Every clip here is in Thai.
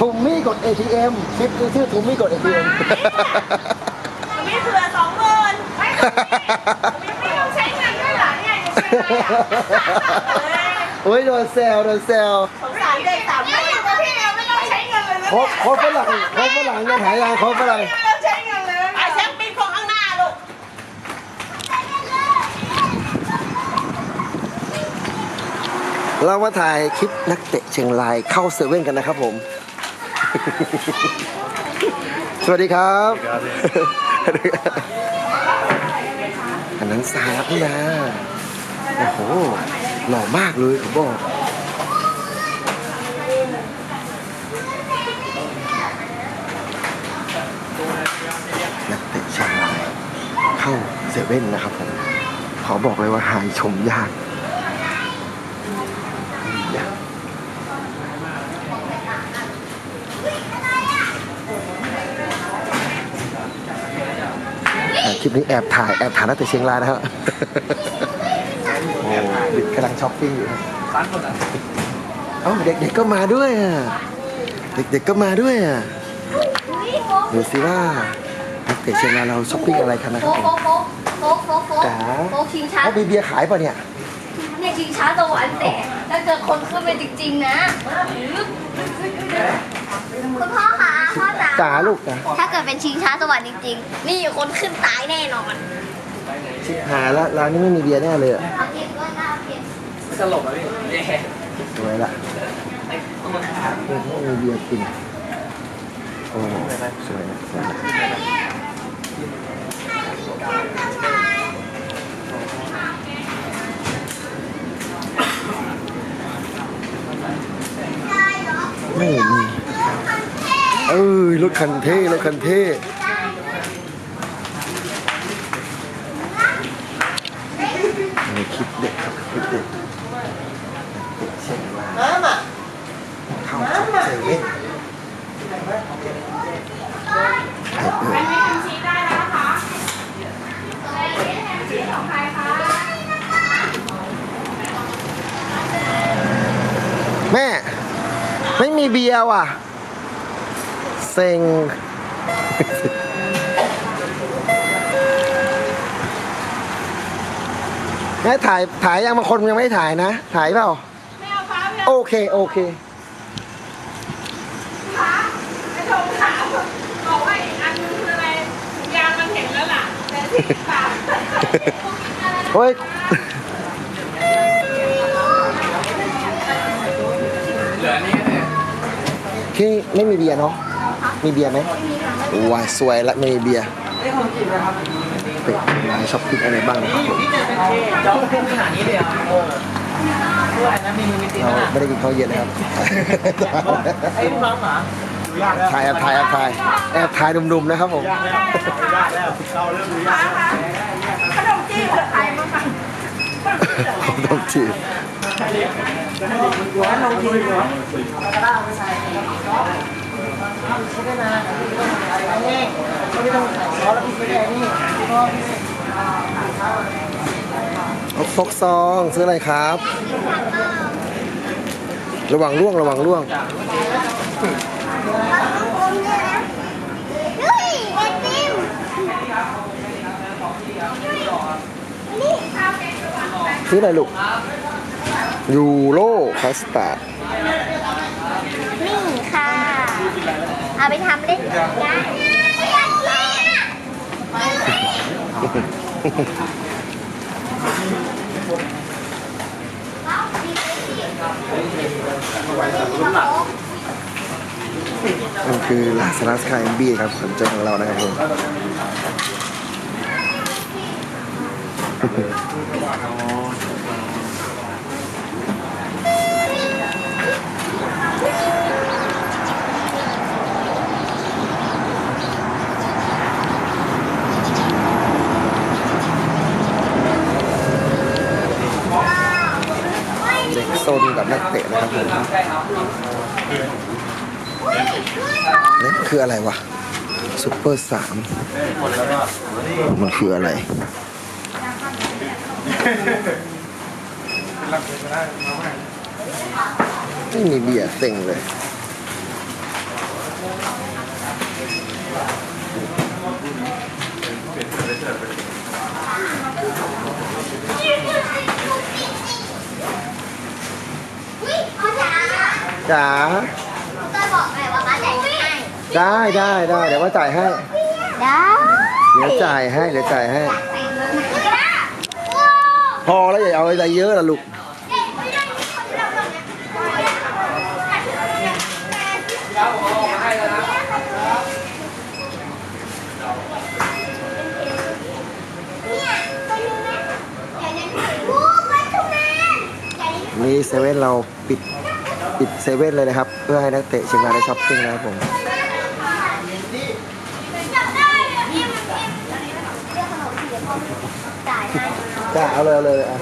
ทุมมี่กด ATM คลิปคือชื่อทุมมี่กด ATM มีเผื่อสองหมื่นไม่ไม่ต้องใช้เงินด้วยเหรอเนี่ยจะใช้อะไรอะโอ้ยโดนแซวโดนแซวสงสารเด็กสามไม่อยู่กับพี่เดียวไม่ต้องใช้เงินเลยนะโคโคฝรั่งโคฝรั่งยังหายางโคฝรั่งไม่ต้องใช้เงินเลยไอ้แชมป์ปีนของข้างหน้าลูก เรามาถ่ายคลิปนักเตะเชียงรายเข้าเซเว่นกันนะครับผม สวัสดีครับ อันนั้นสารับนี่นะโอ้โห หล่อมากเลยผมบอกนักเตะเชียงรายเข้าเซเว่นนะครับผม ขอบอกเลยว่าหายชมยาก ลิปนี้แอบถ่ายแอบถ่ายนักเตะเชียงรายนะครับโอ้เด็กกำลังช้อปปิ้งอยู่ครับเอ้าเด็กๆก็มาด้วยอะเด็กๆก็มาด้วยอะดูสิว่านักเตะเชียงรายเราช้อปปิ้งอะไรกันนะคโฟรับกผมโฟกโฟกโฟกโฟกโฟกจ๋าโฟกชิงช้าเขามีเบียร์ขายป่ะเนี่ยเนี่ยชิงช้าสวรรค์แต่ถ้าเกิดคนขึ้นไปจริงๆนะคุณพ่อคะพ่อ จ๋าจ๋าลูกจ๋าถ้าเกิดเป็นชิงช้าสวรรค์จริงๆ นี่คนขึ้นตายแน่นอนชิบหายแล้วร้านนี้ไม่มีเบียร์แน่เลยอะเอาเก็บด้วยนะเอาเก็บตลกอะพี่แย่สวยละไม่มีเบียร์กินโอ้สวยนะสวยนะ เอ้ยรถคันเท่รถคันเท่ในคลิปเด็กครับคลิปเด็กเด็กเชียงรายน้ำอะเข้าเซเว่นใครเอ่ยแม่ ไม่มีเบียร์ว่ะ เซ็งแม่ถ่ายถ่ายยังบางคนยังไม่ถ่ายนะ ถ่ายเปล่าไม่เอาฟ้าไม่เอาโอเค โอเคฟ้าไอ้โทรถามบอกว่าอีกอันนึงคืออะไรถุงยางมันเห็นแล้วล่ะแต่ที่ฝาเฮ้ยเหลือนี่เนี่ยพี่ไม่มีเบียร์เนาะ มีเบียร์ไหมว้ายสวยละไม่มีเบียร์เป็ดร้านช้อปปิ้งอะไรบ้างนะครับผมจ้องขึ้นขนาดนี้เลยอะเออด้วยนะมีมีติเรานะไม่ได้กินข้าวเย็นนะครับไอ้ลูกน้องหมาถ่ายแอบถ่ายแอบถ่ายแอบถ่ายดุมๆนะครับผมขนมจีบกับ ใครมาฟังผมต้องจีบเอาฟกซองซื้ออะไรครับ ระวังร่วงระวังร่วงเฮ้ยไอติมซื้ออะไรลูกยูโรคัสตาร์ด นี่ค่ะ เอาไปทำเล่นได้มันคือลาสลาสคายบีครับขวัญใจของเรานะครับผมเด็ ซนกับนักเตะนะครับผมนี่คืออะไรวะซูเปอร์สามมันคืออะไรไม่มีเบียร์เต็งเลยเปลี่ยนเปลี่ยนเปลี่ยน จ๋าก็บอกไงว่าป้าจ่ายให้ ได้ได้ได้เดี๋ยวว่าจ่ายให้ ได้เดี๋ยวจ่ายให้เดี๋ยวจ่ายให้ใส่เงินมาพอแล้วอย่าเอาอะไรเยอะล่ะลูกนี่เซเว่นเราปิด ปิดเซเว่นเลยนะครับ เพื่อให้นักเตะเชียงรายได้ช้อปปิ้งนะครับผมจ่ายให้จ้าเอาเลยเอาเลยอะ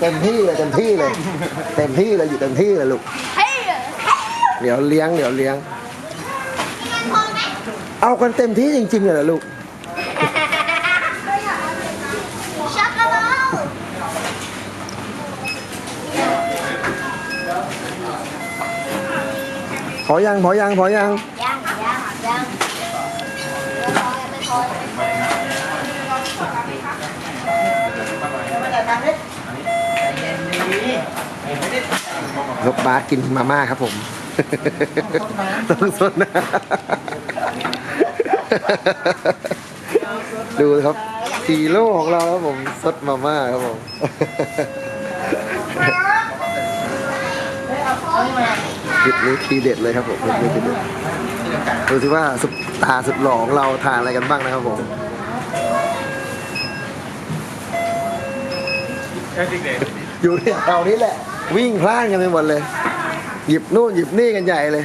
เต็มที่เลยเต็มที่เลย เต็มที่เลยอยู่เต็มที่เลยลูกเดี๋ยวเลี้ยงเดี๋ยวเลี้ยง เอากันเต็มที่จริงๆเลยเหรอลูกโกแลต พ อยังพอยังพอยังยังยังยังไม่พอไม่พอนกบาสกินมาม่าครับผมต้องสดนะดูครับฮีโร่ของเราครับผมสดมาม่าครับผม คลิปนี้ทีเด็ดเลยครับผมคลิปนี้ทีเด็ดดูสิว่าสุดตาสุดหล่อของเราทานอะไรกันบ้างนะครับผมอยู่ที่เรานี้แหละ วิ่งพล่านกันไปหมดเลย หยิบนู่นหยิบนี่กันใหญ่เลย